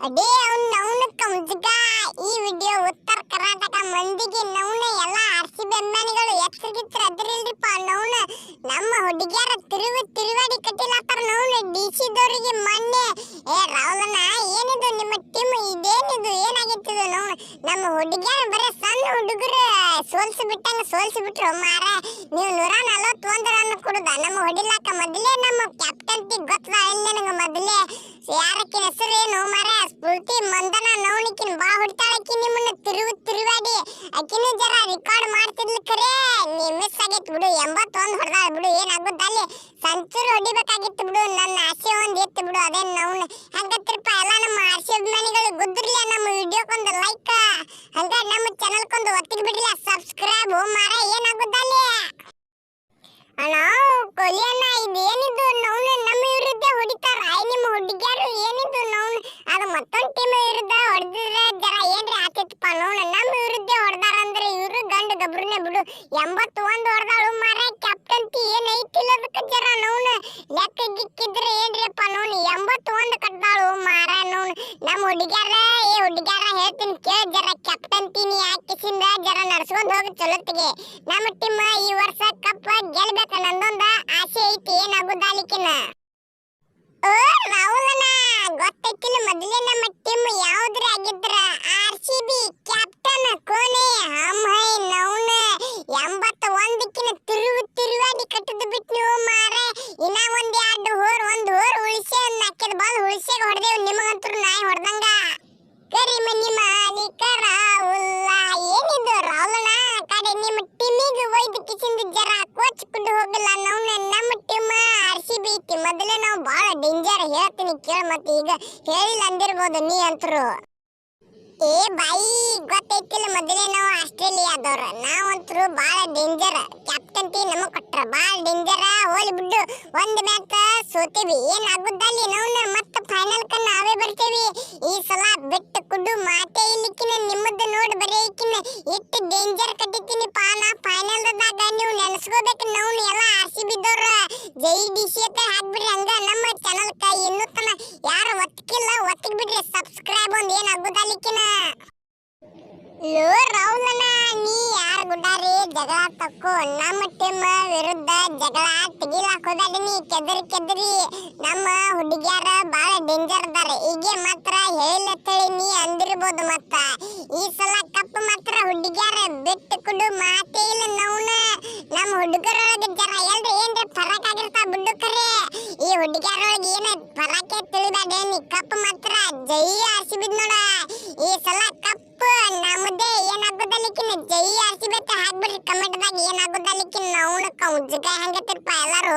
ಅಡೇ ಅವ್ನ ನೌನಕ್ಕ ಮುಜುಗ ಈ ವಿಡಿಯೋ ಉತ್ತರ ಕರ್ನಾಟಕ ಮಂದಿಗೆ ನೌನ ಎಲ್ಲ ಆರ್ ಸಿ ಬಿ ಅಭಿಮಾನಿಗಳು ಎಚ್ಚರಿಗಿತ್ರ ನೌನ ನಮ್ಮ ಹುಡುಗಿಯರ ತಿರುವು ತಿರುವಾಡಿ ಕಟ್ಟಿಲತ್ತಾರ ನೌನ ಡಿ ಸಿ ದವರಿಗೆ ಮೊನ್ನೆ. ಏ ರಾಹುಲನ ಏನಿದು ನಿಮ್ಮ ಟೀಮ್ ಇದೇನಿದು? ಏನಾಗಿತ್ತಿದು ನೌನ ನಮ್ಮ ಹುಡುಗಿಯರ ಬರೀ ಸಣ್ಣ ಹುಡುಗರು ಸೋಲ್ಸಿ ಬಿಟ್ಟಂಗ ಸೋಲ್ಸಿ ಬಿಟ್ರು ಮಾರ ನೀವು ನೂರ ನಲವತ್ತೊಂದು ರನ್ ಕೊಡುದ. ನಮ್ಮ ಹೊಡಿಲಾಕ ಮೊದಲೇ ನಮ್ಮ ಕ್ಯಾಪ್ಟನ್ ಗೊತ್ತದ? ನಿನಗ ಮೊದಲೇ? ಯಾರಕ್ಕಿನ ಹೆಸರು ಏನು ಮಾರ ಮಂದನ ನೌನಿಕಿನ್ ಬಾ ಹೊಡಿತಾಳಕ್ಕಿ ನಿಮ್ಮನ್ನ ತಿರುವು ತಿರುವಾಡಿ ಅಕ್ಕಿನ ಜರ ರೆಕಾರ್ಡ್ ಮಾಡ್ತಿದ್ಲ ಕರೆ. ನೀ ಮಿಸ್ ಆಗೈತ್ ಬಿಡು, ಎಂಬತ್ತೊಂದು ಹೊಡೆದಾಳ ಬಿಡು ಏನಾಗುತ್ತ ಅಲ್ಲಿ? ಸಂಚೂರು ಹೊಡಿಬೇಕಾಗಿತ್ತು ಬಿಡು, ನನ್ನ ಆಸೆ ಒಂದು ಇತ್ತು ಬಿಡು, ಅದೇ ನೌನ ಹಂಗತ್ರಪ್ಪ ಎಲ್ಲ ನಮ್ಮ ಆಸೆ ಅಭಿಮಾನಿಗಳು ಗುದ್ರಲಿ ನಮ್ಮ ವಿಡಿಯೋಕ್ಕೊಂದು ಲೈಕ್ ಹಂಗ ನಮ್ಮ ಚಾನಲ್ಕೊಂದು ಒತ್ತಿಗೆ ಬಿಡ್ಲಿ ಸಬ್ಸ್ಕ್ರೈಬ್ ಮಾರ ಏನಾಗುತ್ತ ಅಲ್ಲಿ? ಅಣ್ಣ ಕೊಲಿ ಗಬ್ರುನೆ ಬಿಡು. ಎಂಬತ್ತು ಒಂದು ಹೊಡೆದಾಳು ಮಾರ ಕ್ಯಾಪ್ಟನ್ತಿ ಏನ್ ಐತಿಲ್ಲ ಅದಕ್ಕೆ ಜರ ನೋನ್ ಲೆಕ್ಕ ಗಿಕ್ಕಿದ್ರೆ ಏನ್ರಿಪ್ಪ ನೋನ್ ಎಂಬತ್ತು ಒಂದು ಕಟ್ದಾಳು ಮಾರ ನೋನ್ ನಮ್ಮ ಹುಡುಗ್ಯಾರ ಏ ಹುಡುಗ್ಯಾರ ಹೇಳ್ತೀನಿ ಕೇಳ ಜರ. ಕ್ಯಾಪ್ಟನ್ತಿನಿ ಹಾಕಿಸಿಂದ ಜರ ನಡ್ಸ್ಕೊಂಡ್ ಹೋಗಿ ಚಲೋತ್ತಿಗೆ. ನಮ್ಮ ಟೀಮ್ ಈ ವರ್ಷ ಕಪ್ ಗೆಲ್ಬೇಕ ನಂದೊಂದ ಆಸೆ ಐತಿ ಏನಾಗುದಾಲಿಕಿನ ಓ ರಾಹುಲನ ಗೊತ್ತೈತಿಲ್ಲ ಮೊದಲೇ ಉಳಿಸೆ ಹೊಡೆದೇವ್, ನಿಮಗಂತೂ ನಾಯಿ ಹೊಡೆದಂಗ. ನಿಮ್ಮ ಮಾಲೀಕ ರಾಹುಲ್ಲ. ಏನಿದು ರಾಹುಲನ ಕಡೆ ನಿಮ್ಮ ಟೀಮಿಗೆ ಒಯ್ದು ಕಿಸಿಂದ ಜರ ಕೋಚ್ ಕೊಂಡು ಹೋಗಿಲ್ಲ. ನಾವು ನಮ್ಮ ಟೀಮ್ ಆರ್ ಸಿ ಬಿ ಐತಿ ಮೊದಲೇ ನಾವು ಬಹಳ ಡೇಂಜರ್ ಹೇಳ್ತೀನಿ ಕೇಳ ಮತ್ತೆ ಈಗ. ಹೇಳಿಲ್ಲ ಅಂದಿರ್ಬೋದು ನೀ ಅಂತರು. ಏ ಬಾಯಿ, ಗೊತ್ತೈತಿಲ್ಲ. ಮೊದಲೇ ನಾವು ಆಸ್ಟ್ರೇಲಿಯಾದವ್ರ. ನಾವಂತರು ಬಾಳ ಡೇಂಜರ್ ಕ್ಯಾಪ್ಟನ್ ಟೀ ನಮಗ್ ಕೊಟ್ರ ಬಾಳ ಡೇಂಜರ್ ಹೋಲಿ ಬಿಡು ಒಂದು ಮ್ಯಾಚ್ ಸೋತೀವಿ. ಏನ್ ಆಗುದಲ್ಲಿ ನಾವು ಫೈನಲ್ ನಾವೇ ಬರ್ತೇವಿ. ಈ ಸಲ ಬಿಟ್ಟು ಕುಡು ಮಾತೇ ಇಲ್ಲಿಕಿನ ನಿಮ್ಮದು ನೋಡಿ ಬರೀಕಿನ ಎಷ್ಟು ಡೇಂಜರ್ ಕಟ್ಟಿತೀನಿ ಪಾ ನಾ ಫೈನಲ್ ದಾಗ ನೀವು ನೆನೆಸ್ಕೋಬೇಕು ನಾವು ಎಲ್ಲ ಆರ್ ಸಿ ಬಿದ್ದವ್ರ. ಜೈ ಡಿ ಸಿ ಅಂತ ಹಾಕ್ಬಿಡ್ರಿ ಹಂಗ. ನಮ್ಮ ಚಾನಲ್ ಕ ಇನ್ನೂ ತನ ಯಾರು ಒತ್ತಿಕಿಲ್ಲ ಒತ್ತಿಗೆ ಬಿಡ್ರಿ. ಸಬ್ಸ್ಕ್ರೈಬ್ ಒಂದ್ ಏನ್ ಆಗುದಲ್ಲಿಕಿನ ಲೋ ರಾಹುಲನ ನೀ ಯಾರ ಗುಡ್ಡಾರಿ ಜಗಳ ನಮ್ಮ ಟೀಮ್ ವಿರುದ್ಧ ಜಗಳ ತೆಗಿಲಾಕ್ ಹೋದಾಡಿ ನೀ, ಕೆದರಿ ಕೆದರಿ. ನಮ್ಮ ಹುಡುಗಿಯರ ಬಾಳ ಡೇಂಜರ್ ಅದಾರ. ಈಗ ಮಾತ್ರ ಹೇಳಿತ್ತೇಳಿ ನೀ ಅಂದಿರ್ಬೋದು ಮತ್ತ. ಈ ಸಲ ಕಪ್ ಮಾತ್ರ ಹುಡುಗಿಯರ ಬಿಟ್ಟು ಕೊಡು ಮಾತೇ ಇಲ್ಲ ನವ್ನ. ನಮ್ಮ ಹುಡುಗರೊಳಗೆ ಜರ ಎಲ್ರಿ ಏನ್ರಿ ಫರಕ್ ಆಗಿರ್ತಾವ ಬಿಡು ಕರೆ ಈ ಹುಡುಗಿಯರೊಳಗೆ ಏನ ಫರಕ್ಕೆ ತಿಳಿಬೇಡ ನೀ? ಕಪ್ ಮಾತ್ರ ಜೈ ಆರ್ಸಿಬಿದ್ ನೋಡ. ಈ ಸಲ ಕಪ್ ನಮ್ಮದೇ ಏನಾಗೋದಲ್ಲಿಕ್ಕಿನ ಜೈ ಆರ್ಸಿ ಬೇಕ ಹಾಕ್ಬಿಡ್ರಿ ಕಮೆಂಟ್ದಾಗ ಏನಾಗೋದಲ್ಲಿಕ್ಕಿನ ನಾವು ಉಜ್ಜಗ ಹೆಂಗತ್ತಿರಪ್ಪ ಎಲ್ಲರೂ.